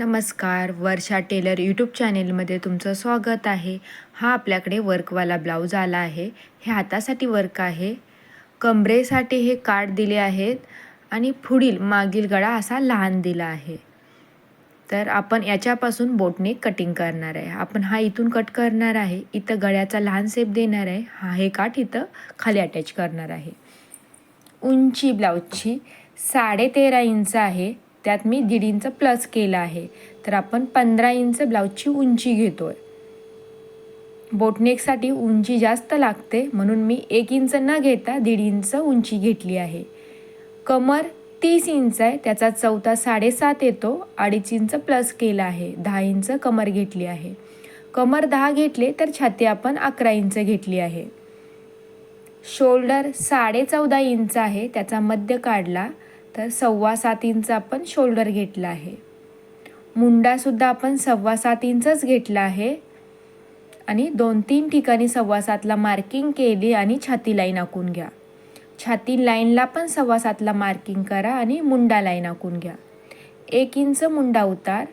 नमस्कार वर्षा teller YouTube चॅनेलमध्ये तुमचं स्वागत आहे. हा आपल्याकडे वर्कवाला ब्लाऊज आला आहे. हे हातासाठी वर्क आहे. कमरेसाठी हे काठ दिले आहेत आणि पुढील मागील गळा असा लहान दिला आहे. तर आपण याच्यापासून बोटने कटिंग करणार आहे. आपण हा इथून कट करणार आहे. इथं गळ्याचा लहान सेप देणार आहे. हा हे काठ इथं खाली अटॅच करणार आहे. उंची ब्लाऊजची साडे तेरा इंच आहे. त्यात मी दीड इंच प्लस केलं आहे. तर आपण पंधरा इंच ब्लाऊजची उंची घेतो आहे बोटनेकसाठी उंची जास्त लागते म्हणून मी एक इंच न घेता दीड इंच उंची घेतली आहे. कमर तीस इंच आहे त्याचा चौथा साडेसात येतो अडीच इंच प्लस केला आहे दहा इंच कमर घेतली आहे. कमर दहा घेतले तर छाती आपण अकरा इंच घेतली आहे. शोल्डर साडे चौदा इंच आहे त्याचा मध्य काढला. तर सव्वा सात इंच आपण शोल्डर घेतला आहे. मुंडासुद्धा आपण सव्वा सात इंचच घेतला आहे. आणि दोन तीन ठिकाणी सव्वा सातला मार्किंग केली आणि छाती लाईन आखून घ्या. छाती लाईनला पण सव्वा सातला मार्किंग करा आणि मुंडा लाईन आखून घ्या. एक इंच मुंडा उतार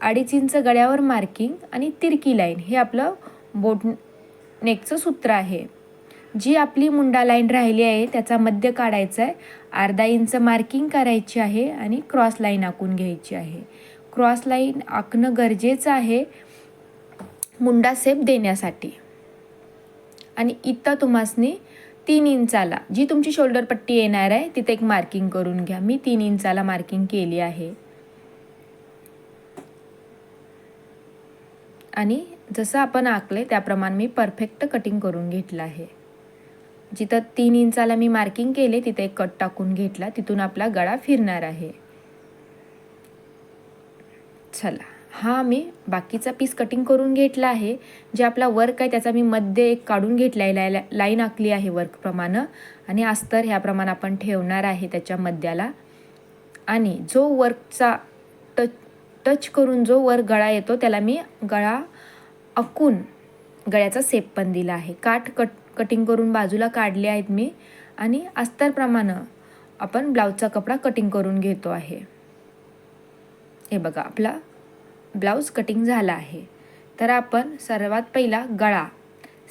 अडीच इंच गळ्यावर मार्किंग आणि तिरकी लाईन हे आपलं बोट नेकचं सूत्र आहे. जी आपली मुंडा लाईन राहिली आहे त्याचा मध्य काढायचा आहे. अर्धा इंच मार्किंग करायची आहे आणि क्रॉस लाईन आखून घ्यायची आहे. क्रॉस लाईन आखणं गरजेचं आहे मुंडा सेप देण्यासाठी. आणि इथं तुम्हासनी तीन इंचाला जी तुमची शोल्डर पट्टी येणार आहे तिथे एक मार्किंग करून घ्या. मी तीन इंचाला मार्किंग केली आहे. आणि जसं आपण आखले त्याप्रमाणे मी परफेक्ट कटिंग करून घेतलं आहे. जिथं तीन इंचाला मी मार्किंग केले तिथे एक कट टाकून घेतला. तिथून आपला गळा फिरणार आहे. चला हा मी बाकीचा पीस कटिंग करून घेतला आहे. जे आपला वर्क आहे त्याचा मी मध्य एक काढून घेतला आहे लाईन आखली आहे वर्कप्रमाणे आणि अस्तर ह्याप्रमाणे आपण ठेवणार आहे त्याच्या मध्याला. आणि जो वर्कचा टच टच करून जो वर गळा येतो त्याला मी गळा अकून गळ्याचा सेप पण दिला आहे. काठ कट कटिंग करून बाजूला काढले आहेत मी. आणि अस्तरप्रमाणे आपण ब्लाऊजचा कपडा कटिंग करून घेतो आहे. हे बघा आपला ब्लाऊज कटिंग झाला आहे. तर आपण सर्वात पहिला गळा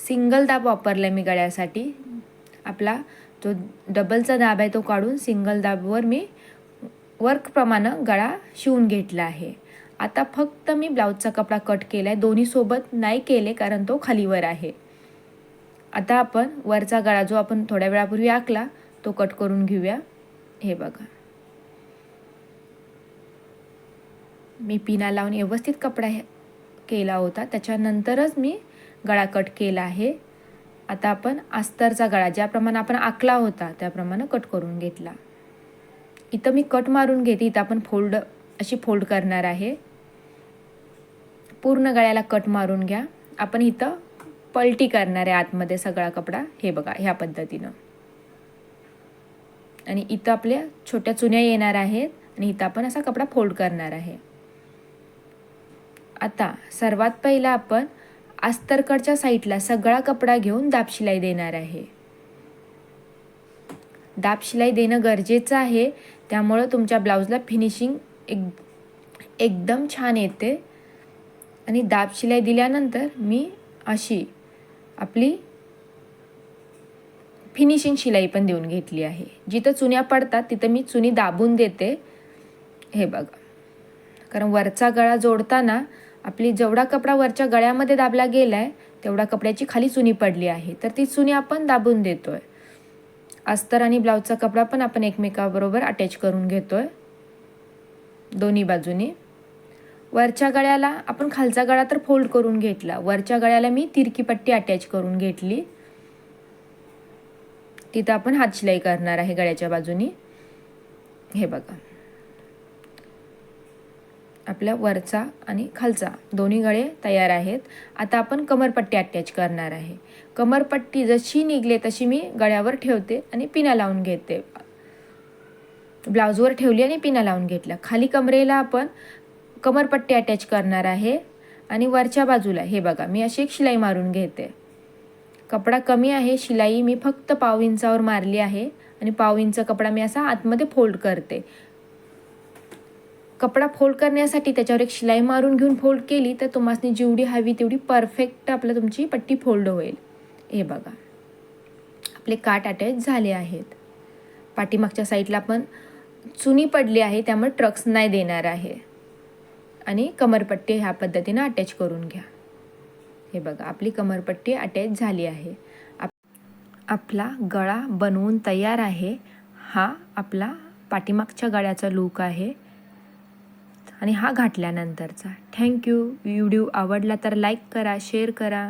सिंगल दाब वापरला मी गळ्यासाठी. आपला जो डबलचा दाब आहे तो काढून सिंगल दाबवर मी वर्कप्रमाणे गळा शिवून घेतला आहे. आता फक्त मी ब्लाऊजचा कपडा कट केला आहे दोन्हीसोबत नाही केले कारण तो खालीवर आहे. आता आपण वरचा गळा जो आपण थोड्या वेळापूर्वी आखला तो कट करून घेऊया. हे बघा. मी पिना लावून व्यवस्थित कपडा केला होता. त्याच्यानंतरच मी गळा कट केला आहे. आता आपण अस्तरचा गळा ज्याप्रमाणे आपण आखला होता त्याप्रमाणे कट करून घेतला. इथं मी कट मारून घेते. इथं आपण फोल्ड अशी फोल्ड करणार आहे. पूर्ण गळ्याला कट मारून घ्या. आपण इथं पलटी करणार आहे आतमध्ये सगळा कपडा हे बघा ह्या पद्धतीनं. आणि इथं आपल्या छोट्या चुन्या येणार आहेत आणि इथं आपण असा कपडा फोल्ड करणार आहे. आता सर्वात पहिला आपण अस्तरकडच्या साईडला सगळा कपडा घेऊन दाबशिलाई देणार आहे. दाबशिलाई देणं गरजेचं आहे त्यामुळं तुमच्या ब्लाऊजला फिनिशिंग एक एकदम छान येते. आणि दाबशिलाई दिल्यानंतर मी अशी आपली फिनिशिंग शिलाई पण देऊन घेतली आहे. जिथं चुन्या पडतात तिथं मी चुनी दाबून देते. हे बघा. कारण वरचा गळा जोडताना आपली जेवढा कपडा वरच्या गळ्यामध्ये दाबला गेला आहे तेवढा कपड्याची खाली चुनी पडली आहे. तर ती चुनी आपण दाबून देतो आहे अस्तर आणि ब्लाऊजचा कपडा पण आपण एकमेकाबरोबर अटॅच करून घेतो आहे दोन्ही बाजूनी. वरच्या गळ्याला आपण खालचा गळा तर फोल्ड करून घेतला. वरच्या गळ्याला मी तिरकी पट्टी अटॅच करून घेतली. तिथं आपण हात शिलाई करणार आहे गळ्याच्या बाजूनी. हे बघा. आपल्या वरचा आणि खालचा दोन्ही गळे तयार आहेत. आता आपण कमरपट्टी अटॅच करणार आहे. कमरपट्टी जशी निघले तशी मी गळ्यावर ठेवते आणि पिना लावून घेते. ब्लाऊजवर ठेवली आणि पिना लावून घेतला खाली कमरेला आपण कमरपट्टी अटॅच करणार आहे आणि वरच्या बाजूला हे बघा मी अशी एक शिलाई मारून घेते. कपडा कमी आहे शिलाई मी फक्त पाव इंचावर मारली आहे आणि पाव इंच कपडा मी असा आतमध्ये फोल्ड करते. कपडा फोल्ड करण्यासाठी त्याच्यावर एक शिलाई मारून घेऊन फोल्ड केली तर तुम्हाला जेवढी हवी तेवढी परफेक्ट आपलं तुमची पट्टी फोल्ड होईल. हे बघा. आपले काट अटॅच झाले आहेत. पाठीमागच्या साईडला पण चुनी पडली आहे त्यामुळे ट्रक्स नाही देणार आहे. आणि कमरपट्टी ह्या पद्धतीनं अटॅच करून घ्या. हे बघा आपली कमरपट्टी अटॅच झाली आहे. आप आपला गळा बनवून तयार आहे. हा आपला पाठीमागच्या गळ्याचा लूक आहे. आणि हा घातल्यानंतरचा. थँक्यू व्हिडिओ आवडला तर लाईक करा शेअर करा.